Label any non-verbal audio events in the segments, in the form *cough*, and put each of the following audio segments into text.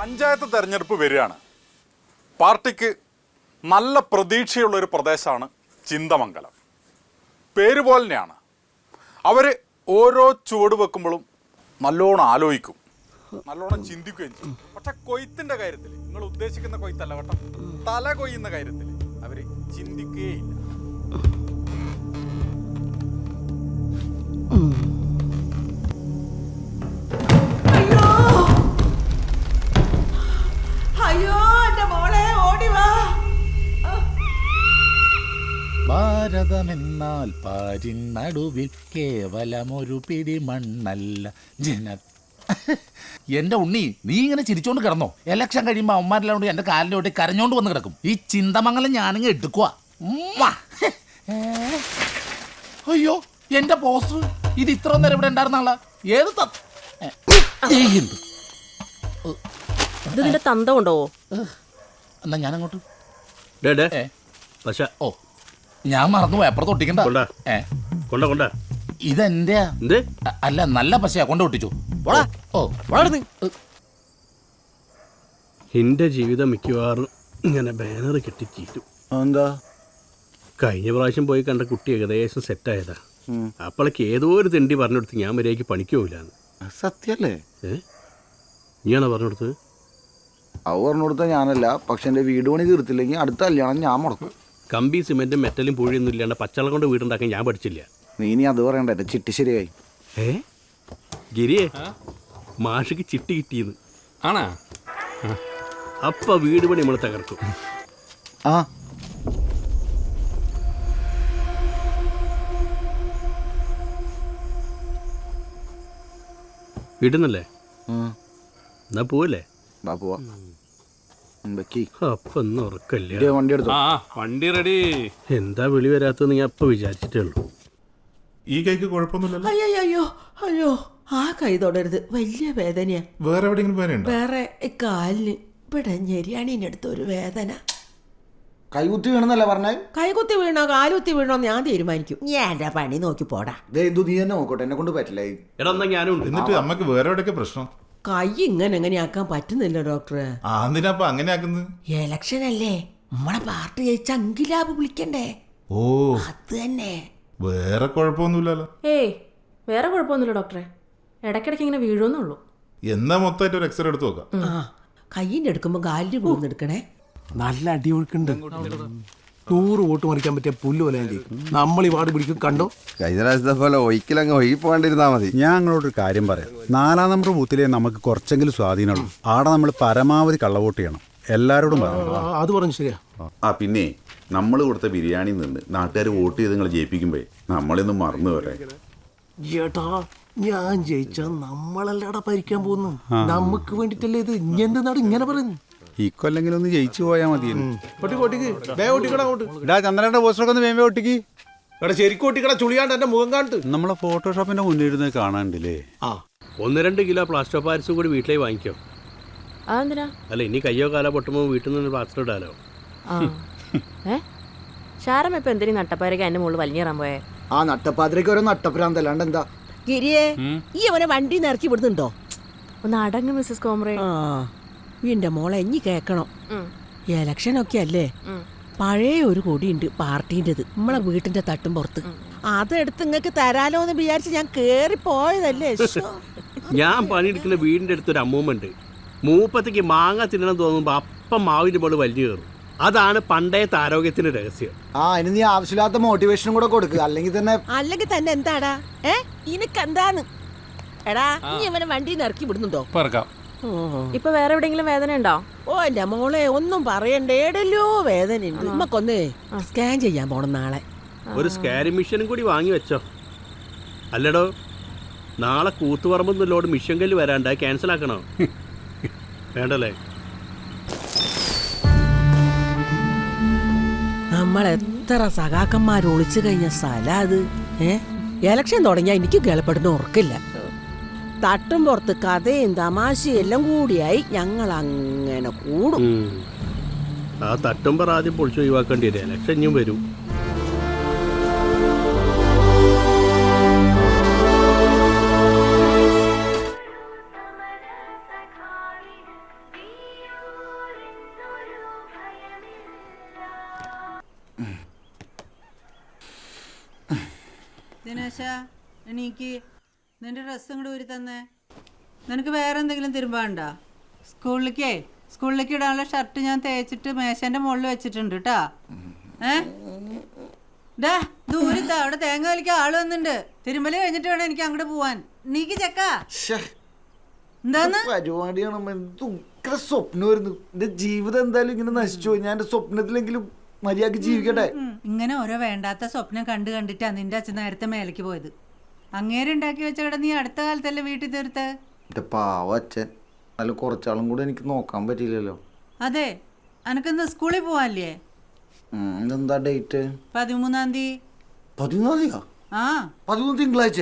പഞ്ചായത്ത് തെരഞ്ഞെടുപ്പ് വരികയാണ്. പാർട്ടിക്ക് നല്ല പ്രതീക്ഷയുള്ളൊരു പ്രദേശമാണ് ചിന്തമംഗലം. പേര് പോലെ തന്നെയാണ് അവർ ഓരോ ചുവട് വെക്കുമ്പോഴും നല്ലോണം ആലോചിക്കും. നല്ലോണം ചിന്തിക്കുകയും ചെയ്യും. പക്ഷെ കൊയ്ത്തിന്റെ കാര്യത്തിൽ നിങ്ങൾ ഉദ്ദേശിക്കുന്ന കൊയ്ത്തല്ല കേട്ടോ. തല കൊയ്യുന്ന കാര്യത്തിൽ അവർ ചിന്തിക്കുകയില്ല. ഭാരതമെന്നാൽ പാരിനടുവിൽ കേവലമൊരു പിടി മണ്ണല്ല. ജന *laughs* എന്റെ ഉണ്ണി നീ ഇങ്ങനെ ചിരിച്ചോണ്ട് കിടന്നോ? എലക്ഷൻ കഴിയുമ്പോ അവന്മാരെല്ലാം കൊണ്ട് എന്റെ കാലിലോട്ട് ഒട്ടി കരഞ്ഞോണ്ട് വന്ന് കിടക്കും. ഈ ചിന്തമംഗലം ഞാനിങ്ങ് എടുക്കുക *laughs* അയ്യോ എന്റെ പോസ്റ്റർ ഇത് ഇത്ര നേരം ഇവിടെ ഉണ്ടായിരുന്നാളാ ഏത് ഇത് നിന്റെ തന്ത ഉണ്ടോ എന്നാ ഞാനങ്ങോട്ട് ഡേ ഡേ ഏ. പശ ഓ. ഞാൻ മറന്നു അപ്പുറത്ത് ഒട്ടിക്കണ്ട. കൊണ്ടാ. ഏ. കൊണ്ട കൊണ്ട. ഇതെന്റെ എന്ത്? അല്ല നല്ല പശയാ. കൊണ്ട് ഒട്ടിച്ചു. പോടാ. ഓ എന്റെ ജീവിതം മിക്കവാറും ഇങ്ങനെ ബാനർ കെട്ടിച്ചീരും എന്താ കഴിഞ്ഞ പ്രാവശ്യം പോയി കണ്ട കുട്ടി ഏകദേശം സെറ്റായതാ അപ്പോഴേക്ക് ഏതോ ഒരു തെണ്ടി പറഞ്ഞെടുത്ത് ഞാൻ മര്യാദയ്ക്ക് പണിക്ക് പോയില്ലാന്ന് സത്യല്ലേ? നീയാണോ പറഞ്ഞെടുത്തത് അവ പറഞ്ഞു ഞാനല്ല. പക്ഷെ എന്റെ വീട് പണി തീർത്തില്ലെങ്കിൽ അടുത്ത കല്യാണം ഞാൻ മുടക്കും. കമ്പി സിമെന്റും മെറ്റലും പൂഴിയൊന്നും ഇല്ലാണ്ട് പച്ചവെള്ളം കൊണ്ട് വീടുണ്ടാക്കാൻ ഞാൻ പഠിച്ചില്ല. നീ ഇനി അത് പറയണ്ട എന്റെ ചിട്ടി ശരിയായി. ഏ? ഗിരിയെ മാഷിക്ക് ചിട്ടി കിട്ടിയെന്ന് ആണാ? അപ്പ വീട് പണി നമ്മൾ തകർക്കും ആ. വീടുന്നല്ലേ? ഉം. എന്നാ പോവല്ലേ? പോവാ. വെക്കി അപ്പൊ ഒന്നും ഉറക്കല്ല? വണ്ടി എടുത്തു. ആ വണ്ടി റെഡി. എന്താ വിളി വരാത്തതെന്ന് ഞാൻ അപ്പൊ വിചാരിച്ചിട്ടേ ഉള്ളൂ. ഈ കൈക്ക് കുഴപ്പമൊന്നുമില്ലല്ലോ? അയ്യോ അയ്യോ അയ്യോ ആ കൈ തൊടരുത്. വലിയ വേദനയാ. വേറെ എവിടെയെങ്കിലും വേദന വേറെ കാലിന് ഇവിടെ അടുത്ത് ഒരു വേദന. കൈകുത്തി വീണെന്നല്ല പറഞ്ഞേ? കൈകുത്തി വീണോ കാലുത്തി വീണോ എന്ന് ഞാൻ തീരുമാനിക്കും. ഞാൻ എന്റെ പണി നോക്കി പോടാ. നീ തന്നെ നോക്കോട്ടെ. എന്നെ കൊണ്ട് പറ്റില്ല എടാ എന്നാ ഞാനും ഉണ്ട്. എന്നിട്ട് അമ്മയ്ക്ക് വേറെ എവിടെയൊക്കെ പ്രശ്നം? കൈ ഇങ്ങനെ എങ്ങനെയാക്കാൻ പറ്റുന്നില്ല ഡോക്ടറെ. അങ്ങനെ ആക്കുന്നത്? എലക്ഷൻ അല്ലേ? നമ്മളെ പാർട്ടി ജയിച്ച അങ്കിലാബ് വിളിക്കണ്ടേ? ഓ. അത് തന്നെ. വേറെ കുഴപ്പമൊന്നുമില്ലല്ലോ. ഏയ് വേറെ കുഴപ്പമൊന്നുമില്ല ഡോക്ടറെ. ഇടയ്ക്കിടയ്ക്ക് ഇങ്ങനെ വീഴുമെന്നുള്ളൂ. എന്നാ മൊത്തമായിട്ട് ഒരു എക്സ്റേ എടുത്തു നോക്കാം. ആ കയ്യിന്റെ എടുക്കുമ്പോ കാലിന് പോകുന്ന എടുക്കണേ നല്ല അടിയൊഴുക്കുണ്ട്. നൂറ് വോട്ട് മറിക്കാൻ പറ്റിയ പുല്ല് പോലെ ഞാൻ ജയിക്കും. നമ്മൾ ഈ വാർഡ് പിടിക്കും കണ്ടോ? കഴിഞ്ഞ പ്രാവശ്യത്തെ പോലെ ഒഴിക്കലങ്ങ് ഒഴുകി പോകാണ്ടിരുന്നാ മതി. ഞാൻ നിങ്ങളോടൊരു കാര്യം പറയാം. നാലാം നമ്പർ ബൂത്തിലെ നമുക്ക് കുറച്ചെങ്കിലും സ്വാധീനമുള്ളൂ. ആടെ നമ്മൾ പരമാവധി കള്ളവോട്ട് ചെയ്യണം. എല്ലാരോടും പറയണം ആ, അത് പറഞ്ഞു ശരിയാ. ആ പിന്നെ നമ്മൾ കൊടുത്ത ബിരിയാണി നിന്ന് നാട്ടുകാർ വോട്ട് ചെയ്ത് നിങ്ങൾ ജയിപ്പിക്കുമ്പോ നമ്മളിന്ന് മറന്നു വരെ ചേട്ടാ ഞാൻ ജയിച്ചാ നമ്മളല്ലടാ ഭരിക്കാൻ പോകുന്നു. നമുക്ക് വേണ്ടിട്ടല്ലേ ഇത്? ഇനി നാട് ഇങ്ങനെ പറയുന്നു ഇക്കൊല്ലെങ്കിലും ഒന്ന് ജയിച്ചു പോയാൽ മതി ഇടാ ചന്ദ്രന്റെ പോസ്റ്ററൊക്കെ ഒന്ന് വേമ്പേ ഒട്ടിക്ക്. എടാ ശരിക്കും ഒട്ടിക്കടാ ചുളിയാണ്ട് എന്റെ മുഖം കാണിട്ട്. നമ്മളെ ഫോട്ടോഷോപ്പിന്റെ മുന്നിൽ ഇരുന്ന് കാണാണ്ടില്ലേ? ആ. ഒന്ന് രണ്ട് കിലോ പ്ലാസ്റ്റർ പാരിസും കൂടി വീട്ടിലേക്ക് വാങ്ങിക്കോ. അല്ല ഇനി കയ്യോ കാലോ പൊട്ടുമ്പോ വീട്ടിൽ നിന്ന് പ്ലാസ്റ്റർ ഇടാലോ. ശാരം ഇപ്പൊ എന്തിനീ നട്ടപ്പാരയ്ക്ക് എന്റെ മുകളിൽ വലിഞ്ഞേറാൻ പോയെ? ആ നട്ടപ്പാതിരക്ക് ഓരോ നട്ടപ്രാന്തല്ലാണ്ട് എന്താ ഗിരിയെ ഈ അവനെ വണ്ടി നിറക്കി വിടുന്നുണ്ടോ ഒന്ന് അടങ്ങ് മിസ്സസ് കോമ്രേ. ആ. എന്റെ മോളെ ഇനി കേക്കണം. ഒക്കെ അല്ലേ. പഴയ ഒരു കൊടിയുണ്ട് പാർട്ടീന്റെത്. നമ്മളെ വീട്ടിന്റെ തട്ടും പുറത്ത്. അതെടുത്ത് നിങ്ങൾക്ക് തരാലോ എന്ന് വിചാരിച്ച് ഞാൻ കേറി പോയതല്ലേ. *laughs* ഞാൻ പണിയെടുക്കുന്ന വീടിന്റെ അടുത്ത് അടുത്തൊരു അമ്മൂമ്മണ്ട് മൂപ്പത്തേക്ക് മാങ്ങ തിന്നണം തോന്നുമ്പോൾ അപ്പം മാവിന്റെ മോൾ വലിഞ്ഞു കയറും. അതാണ് പണ്ടേത്തെ ആരോഗ്യത്തിന്റെ രഹസ്യം. ആ ഇനി നീ ആവശ്യമില്ലാത്ത മോട്ടിവേഷനും കൂടെ കൊടുക്കുക അല്ലെങ്കിൽ തന്നെ അല്ലെങ്കിൽ തന്നെ എന്താടാ? ഏ? ഇനക്ക് എന്താണ് എടാ നീ അവനെ വണ്ടി ഇറക്കി വിടുന്നുണ്ടോ? പറക്കാം. ഇപ്പൊ വേറെ എവിടെങ്കിലും വേദന ഉണ്ടോ? ഓ എന്റെ മോളെ ഒന്നും പറയണ്ടേ. വേദന ഉണ്ട് നമുക്കൊന്ന് സ്കാൻ ചെയ്യാൻ പോണം നാളെ. ഒരു സ്കാനിംഗ് മിഷനും കൂടി വാങ്ങി വെച്ചോ. അല്ലടോ നാളെ കൂത്തുപറമ്പെന്നുള്ളോട് മിഷൻ കല്ല് വരാണ്ട്. ക്യാൻസൽ ആക്കണോ *laughs* വേണ്ടല്ലേ? നമ്മൾ എത്ര സഖാക്കന്മാർ ഒളിച്ചു കഴിഞ്ഞ സ്ഥല അത്? ഏ? എലക്ഷൻ തുടങ്ങിയാൽ എനിക്ക് കേളപ്പെടുന്ന ഉറക്കില്ല. തട്ടും പുറത്ത് കഥയും തമാശയും എല്ലാം കൂടിയായി ഞങ്ങൾ അങ്ങനെ കൂടും ആ തട്ടും പറ ആദ്യം പൊളിച്ച് ഒഴിവാക്കേണ്ടി വരും. ഇലക്ഷൻ വരും. എനിക്ക് നിന്റെ ഡ്രസ്സും കൂടെ ഊരി തന്നേ. നിനക്ക് വേറെ എന്തെങ്കിലും തിരുമ്പാണ്ട സ്കൂളിലേക്കേ സ്കൂളിലേക്ക് ഇടാനുള്ള ഷർട്ട് ഞാൻ തേച്ചിട്ട് മേശന്റെ മുകളിൽ വെച്ചിട്ടുണ്ട് കേട്ടാ ഏ? ഡാ ദൂരത്താ അവിടെ തേങ്ങ വലിക്കാൻ ആൾ വന്നിട്ടുണ്ട് തിരുമ്പൽ കഴിഞ്ഞിട്ട് വേണം എനിക്ക് അങ്ങോട്ട് പോവാൻ. നീക്ക് ചെക്കാ. എന്താന്ന്? പരിപാടിയാണ് എന്ത് ഉഗ്ര സ്വപ്നമായിരുന്നു. എന്റെ ജീവിതം എന്തായാലും ഇങ്ങനെ നശിച്ചു പോയി. ഞാൻ എന്റെ സ്വപ്നത്തിലെങ്കിലും മര്യാദയ്ക്ക് ജീവിക്കട്ടെ? ഇങ്ങനെ ഓരോ വേണ്ടാത്ത സ്വപ്നം കണ്ടു കണ്ടിട്ടാ നിന്റെ അച്ഛൻ നേരത്തെ മേലേക്ക് പോയത്. അങ്ങേര് ഉണ്ടാക്കി വെച്ച കട നീ അടുത്ത കാലത്തല്ലേ വീട്ടിൽ തീർത്ത്? എന്റെ പാവ അച്ഛൻ. അല്ല കുറച്ചാളും കൂടെ എനിക്ക് നോക്കാൻ പറ്റില്ലല്ലോ അതെ അനക്കിന്ന് സ്കൂളിൽ പോവാല്ലേ ഉം, ഇതെന്താ ഡേറ്റ്? പതിമൂന്നാം തീയതി. പതിമൂന്നാം തീയതിയാ? ആ. പതിമൂന്ന് തിങ്കളാഴ്ച?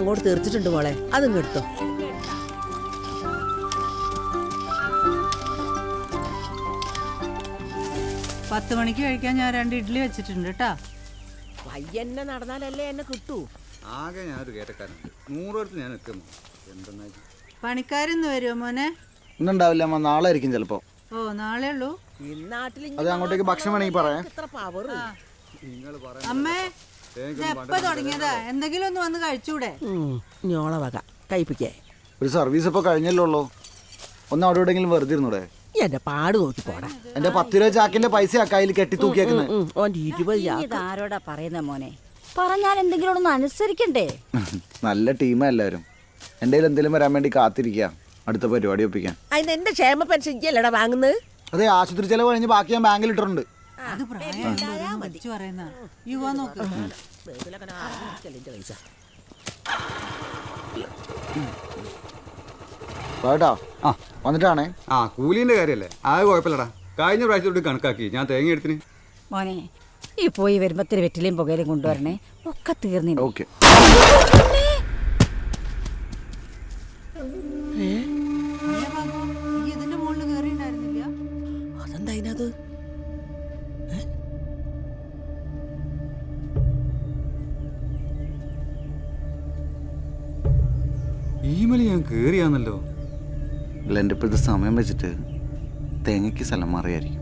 അങ്ങോട്ട് തീർച്ചിട്ടുണ്ട് മോളെ. അതും എടുത്തോ. പത്ത് മണിക്ക് കഴിക്കാൻ ഞാൻ രണ്ട് ഇഡ്ഡലി വെച്ചിട്ടുണ്ട് കേട്ടാ. വയ്യന്നെ നടന്നാലല്ലേ എന്നെ കിട്ടൂ. ആകെ ഞാനൊരു കേട്ടക്കാരുണ്ട് നൂറോടത്ത് ഞാൻ എത്തുന്നു എന്തെന്നാ പണിക്കാരിന്ന് വരുമോ മോനെ? ഇന്നുണ്ടാവില്ല അമ്മ. നാളെ ആയിരിക്കും ചിലപ്പോ. ഓ നാളെ ഉള്ളൂ. ഈ നാട്ടിൽ അത് അങ്ങോട്ടേക്ക് ഭക്ഷണം വേണമെങ്കിൽ പറയാം. ഇത്ര പവർ അമ്മേ ഇത് എപ്പോ തുടങ്ങിയതാ? എന്തെങ്കിലും ഒന്ന് വന്ന് കഴിച്ചൂടെ? ഞോള വക. കഴിപ്പിക്കേ ഒരു സർവീസ് ഇപ്പൊ കഴിഞ്ഞല്ലോ ഉള്ളൂ? ഒന്ന് അവിടെ എവിടെയെങ്കിലും വെറുതെ ഇരുന്നൂടെ? എന്റെ പാട് നോക്കി പോടാ. എന്റെ പത്ത് രൂപ ചാക്കിന്റെ പൈസ ആ കയ്യിൽ കെട്ടി തൂക്കിയാക്കുന്നത്. ഇതാരോടാ പറയുന്ന മോനെ? പറഞ്ഞാൽ എന്തെങ്കിലും ഒന്ന് അനുസരിക്കണ്ടേ? *laughs* നല്ല ടീമാ എല്ലാവരും. എന്റെ എന്തെങ്കിലും വരാൻ വേണ്ടി കാത്തിരിക്കുക അടുത്ത പരിപാടി ഒപ്പിക്കാൻ. അതിന് എന്റെ ക്ഷേമ പെൻഷൻ ഇല്ലടാ വാങ്ങുന്നത്? അതെ ആശുപത്രി ചെലവ് കഴിഞ്ഞ് ബാക്കി ഞാൻ ബാങ്കിൽ ഇട്ടിട്ടുണ്ട്. അത് പ്രായം വിളിച്ചു പറയുന്ന. യുവ നോക്ക്. പൈസ. കേട്ടോ ആ. വന്നിട്ടാണേ? ആ കൂലിന്റെ കാര്യല്ലേ? അത് കുഴപ്പമില്ലടാ. കഴിഞ്ഞ പ്രാവശ്യത്തോട് കണക്കാക്കി. ഞാൻ തേങ്ങ എടുത്തിന്. മോനെ ഈ പോയി വരുമ്പത്തിന് വെറ്റിലയും പുകയിലും കൊണ്ടുവരണേ. ഒക്കെ തീർന്നില്ല ഓക്കെ. എന്റെ ഇപ്പോഴത്തെ സമയം വെച്ചിട്ട് തേങ്ങയ്ക്ക് സ്ഥലം മാറിയായിരിക്കും.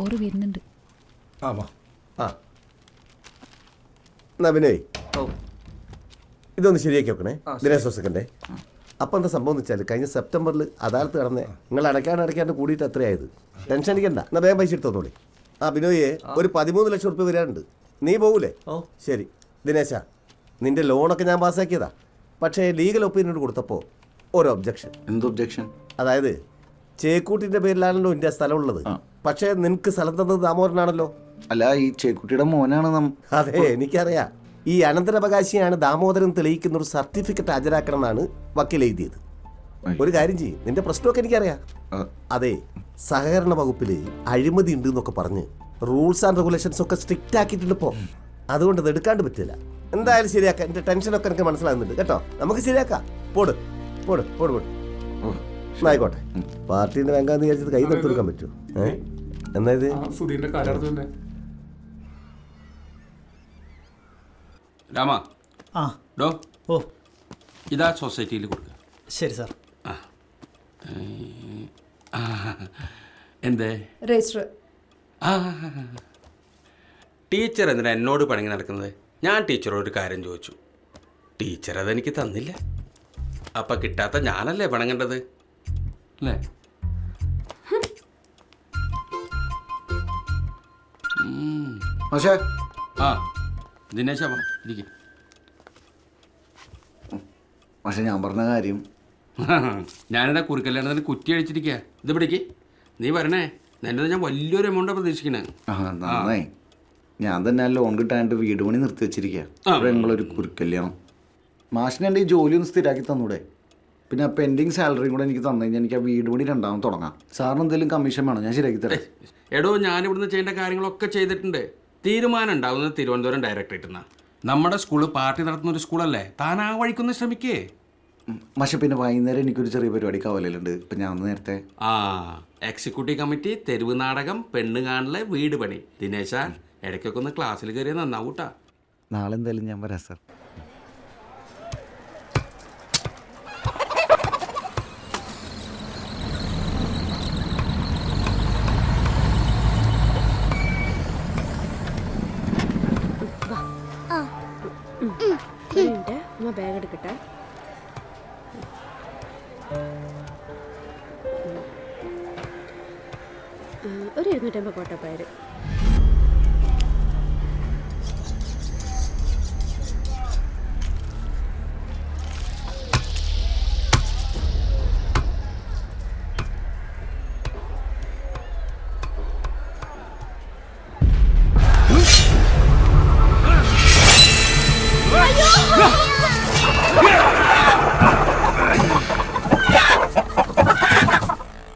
ഓറ് വരുന്നുണ്ട്. ആ എന്നാ പിന്നെ ഇതൊന്ന് ശരിയാക്കി വെക്കണേ. ദിനേശ് സെക്കൻഡേ അപ്പം എന്താ സംഭവം എന്ന് വെച്ചാൽ കഴിഞ്ഞ സെപ്റ്റംബറിൽ അദാലത്ത് കടന്നേ നിങ്ങൾ അടയ്ക്കാൻ അടയ്ക്കാണ്ട് കൂടിയിട്ട് എത്രയായത് ടെൻഷൻ അടിക്കണ്ട. എന്നാ വേഗം പൈസ എടുത്തോളൂ ആ ബിനോയെ ഒരു പതിമൂന്ന് ലക്ഷം റുപ്യ വരാനുണ്ട്. നീ പോകൂലേ? ഓ. ശരി. ദിനേശ നിന്റെ ലോണൊക്കെ ഞാൻ പാസ്സാക്കിയതാ. പക്ഷേ ലീഗൽ ഒപ്പീനിയൻ കൊടുത്തപ്പോൾ ഒരു ഒബ്ജക്ഷൻ എന്ത് ഒബ്ജക്ഷൻ അതായത് ചേക്കൂട്ടിന്റെ പേരിലാണല്ലോ ഇന്ത്യ സ്ഥലമുള്ളത്. പക്ഷേ നിനക്ക് സ്ഥലം തന്നത് ദാമോദരനാണല്ലോ. അല്ല ഈ ചേക്കുട്ടിയുടെ മോനാണ് അതെ എനിക്കറിയാം. ഈ അനന്തരാവകാശിയാണ് ദാമോദരൻ തെളിയിക്കുന്ന ഒരു സർട്ടിഫിക്കറ്റ് ഹാജരാക്കണം എന്നാണ് വക്കീൽ എഴുതിയത് ഒരു കാര്യം ചെയ്യും നിന്റെ പ്രശ്നമൊക്കെ എനിക്കറിയാം. അതെ സഹകരണ വകുപ്പിൽ അഴിമതി ഉണ്ട് എന്നൊക്കെ പറഞ്ഞ് റൂൾസ് ആൻഡ് റെഗുലേഷൻസ് ഒക്കെ സ്ട്രിക്റ്റ് ആക്കിയിട്ടുണ്ട് ഇപ്പോൾ അതുകൊണ്ട് ഇത് എടുക്കാണ്ട് പറ്റില്ല. എന്തായാലും ശരിയാക്കാം. എന്റെ ടെൻഷനൊക്കെ എനിക്ക് മനസ്സിലാകുന്നുണ്ട്. കേട്ടോ? നമുക്ക് ശരിയാക്കാം. പോട് പോട് പോട് പോട്. ആയിക്കോട്ടെ. പാർട്ടീന്റെ വെങ്കാന്ന് വിചാരിച്ചത് കൈ നിർത്തി കൊടുക്കാൻ പറ്റുമോ? ഏഹ് എന്നാ ഇത്? രാമ. ആ. ഡോ. ഓ. ഇതാ സൊസൈറ്റിയിൽ കൊടുക്കുക ശരി സാർ. എന്തേ? രജിസ്റ്റർ. ആ. ടീച്ചർ എന്തിനാ എന്നോട് പണങ്ങി നടക്കുന്നത്? ഞാൻ ടീച്ചറോട് ഒരു കാര്യം ചോദിച്ചു. ടീച്ചർ അതെനിക്ക് തന്നില്ല. അപ്പം കിട്ടാത്ത ഞാനല്ലേ പണങ്ങേണ്ടത്? അല്ലേ? ഉം. പക്ഷേ ആ. ദിനേശ ഇരിക്കും. പക്ഷെ ഞാൻ പറഞ്ഞ കാര്യം. *laughs* ഞാനിതാ കുറുക്കല്ലാണ്ട് കുറ്റി അടിച്ചിരിക്കുക ഇത് പിടിക്ക്. നീ പറഞ്ഞേ നിന്റെ ഞാൻ വലിയൊരു എമൗണ്ട് പ്രതീക്ഷിക്കണേ. നന്നായി. ഞാൻ തന്നെ ലോൺ കിട്ടാനായിട്ട് വീട് പണി നിർത്തി വെച്ചിരിക്കുക കുറുക്കല്യാണം മാഷിനെ ഞങ്ങളൊരു കുരുക്കല്യാണം മാഷിന് എന്റെ ഈ ജോലി ഒന്ന് സ്ഥിരാക്കി തന്നൂടെ? പിന്നെ ആ പെൻഡിങ് സാലറിയും കൂടെ എനിക്ക് തന്നു കഴിഞ്ഞാൽ എനിക്ക് ആ വീട് പണി രണ്ടാമത് തുടങ്ങാം. സാറിന് എന്തെങ്കിലും കമ്മീഷൻ വേണം? ഞാൻ ശരിയാക്കി തരാം. എടോ ഞാൻ ഇവിടുന്ന് ചെയ്യേണ്ട കാര്യങ്ങളൊക്കെ ചെയ്തിട്ടുണ്ട്. തീരുമാനം ഉണ്ടാവുന്നത് തിരുവനന്തപുരം ഡയറക്ടറേറ്റ് നിന്നാണ് നമ്മുടെ സ്കൂൾ പാർട്ടി നടത്തുന്ന ഒരു സ്കൂളല്ലേ? താൻ ആ വഴിക്കൊന്ന് ശ്രമിക്കേ. പക്ഷെ പിന്നെ വൈകുന്നേരം എനിക്കൊരു ചെറിയ പരിപാടി കവലയിലുണ്ട് ഇപ്പം ഞാൻ ഒന്ന് നേരത്തെ. ആ എക്സിക്യൂട്ടീവ് കമ്മിറ്റി തെരുവ് നാടകം പെണ്ണ് കാണൽ വീട് പണി. ദിനേശ ഇടയ്ക്കൊക്കെ ഒന്ന് ക്ലാസ്സിൽ കയറിയ നന്നാവൂട്ടാ. നാളെ എന്തായാലും ഞാൻ വരാം സാർ എടുക്കട്ടെ ഒരു ഇരുന്നൂറ്റമ്പത് കോട്ടപ്പയർ.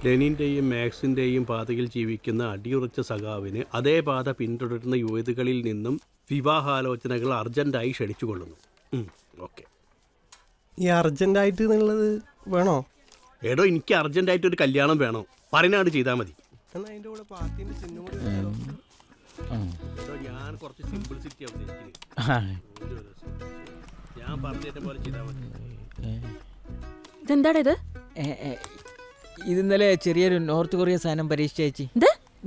ലെനിന്റെയും മാക്സിന്റെയും പാതയിൽ ജീവിക്കുന്ന അടിയുറച്ച സഖാവിന് അതേ പാത പിന്തുടരുന്ന യുവതികളിൽ നിന്നും വിവാഹാലോചനകൾ അർജന്റായി ക്ഷണിച്ചുകൊള്ളുന്നു. ഓക്കെ. ഈ അർജന്റായിട്ട് എന്നുള്ളത് വേണോ? എടോ എനിക്ക് അർജന്റായിട്ട് ഒരു കല്യാണം വേണോ? പറയുന്നാട് ചെയ്താൽ മതി. ഇതെന്താണിത് ഞാൻ കുറച്ച് സിംപിൾസിറ്റി ഞാൻ പറഞ്ഞ പോലെ ചെയ്താൽ മതി. ഇതെന്താടാ ഇത് ഇന്നലെ ചെറിയൊരു നോർത്ത് കൊറിയൻ സാധനം പരീക്ഷിച്ച് ചേച്ചി.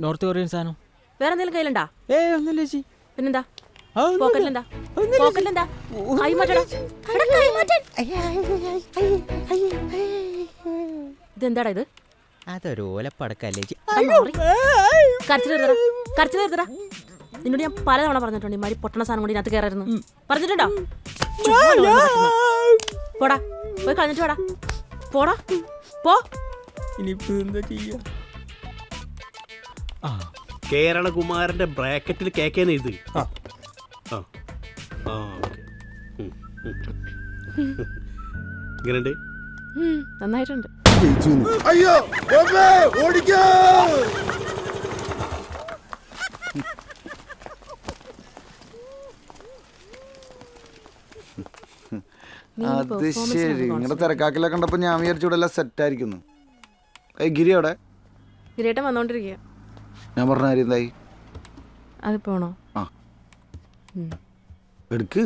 നോർത്ത് കൊറിയൻ സാധനം. വേറെ എന്തെങ്കിലും കയ്യിലുണ്ടാ? ഏ ഒന്നുമില്ല ചേച്ചി. പിന്നെന്താ. പോക്കറ്റിലെന്താ പോക്കറ്റിലെന്താ. ഇതെന്താടാ ഇത്? അതൊരു ഓലപ്പടക്കല്ലേ ചേച്ചി. കരച്ചിൽ നിർത്തടാ കരച്ചിൽ നിർത്തടാ നിന്നോട് ഞാൻ പലതവണ പറഞ്ഞിട്ടുണ്ട് ഇമാരി പൊട്ടണ സാധനം കൊണ്ട് ഇതിനകത്ത് കയറായിരുന്നു പറഞ്ഞിട്ടുണ്ടോ. പോടാ പോയി കളഞ്ഞിട്ട് പോടാ പോടാ. പോ. ഇനിയിപ്പോ എന്താ ചെയ്യാ? ആ കേരളകുമാരന്റെ ബ്രാക്കറ്റിൽ കേക്കേന്ന് എഴുതി. ആ. ആ. ആ ഓക്കെ. ഇങ്ങനെയുണ്ട്? ഉം, നന്നായിട്ടുണ്ട്. അയ്യോ ഓടിക്കോ. നീ ഇനി അത് ശരി. നിങ്ങളുടെ concentrate കണ്ടപ്പോ കണ്ടപ്പോൾ ഞാൻ വിചാരിച്ചു ഇവിടെ എല്ലാം സെറ്റ് ആയിരിക്കുന്നു. ഗിരി അവിടെ ഗിരിയേട്ടൻ വന്നോണ്ടിരിക്കുക ഞാൻ പറഞ്ഞ കാര്യം എന്തായി? അത് പോണോ ആ. എടുക്ക്.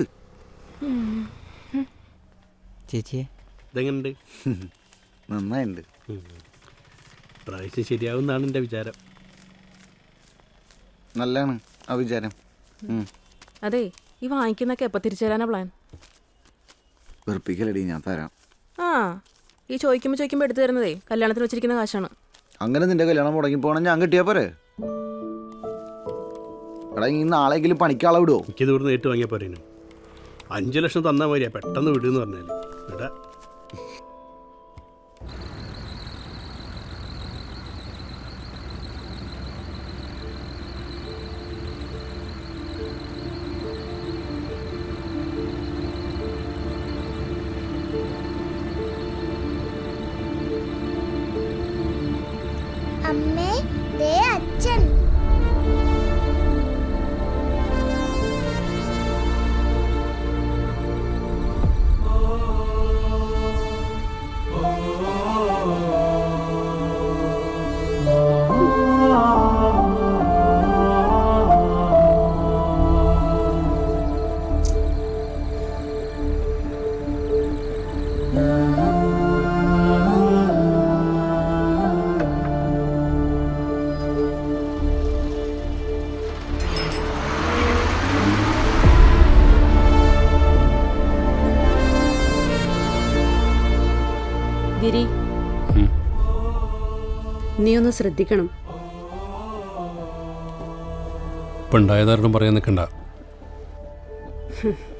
ചേച്ചിയെ. ഇതെങ്ങനുണ്ട്? നന്നായിട്ടുണ്ട് പ്രാവശ്യം ശരിയാവുന്നാണ് എന്റെ വിചാരം. നല്ലതാണ് ആ വിചാരം. ഉം. അതെ ഈ വാങ്ങിക്കുന്നൊക്കെ എപ്പോ തിരിച്ചു തരാനാ പ്ലാൻ വെറുപ്പിക്കലടി ഞാൻ തരാം. ആ. ഈ ചോദിക്കുമ്പോ ചോദിക്കുമ്പോ എടുത്തു തരുന്നതേ കല്യാണത്തിന് വെച്ചിരിക്കുന്ന കാശാണ്. അങ്ങനെ നിന്റെ കല്യാണം മുടങ്ങി പോകണം ഞാൻ കിട്ടിയാ പോരെ? എടാ ഈ നാളെങ്കിലും പണിക്കാളെ വിടുവോ? എനിക്കിത് ഇവിടുന്ന് ഏറ്റു വാങ്ങിയാൽ പോരേനു. അഞ്ച് ലക്ഷം തന്നാൽ മതിയാ പെട്ടെന്ന് വിടുന്ന് പറഞ്ഞാൽ എടാ ഗിരി നീ ഒന്ന് ശ്രദ്ധിക്കണം. ഇപ്പം ഉണ്ടായതാരണം പറയാൻ നിൽക്കണ്ട *laughs*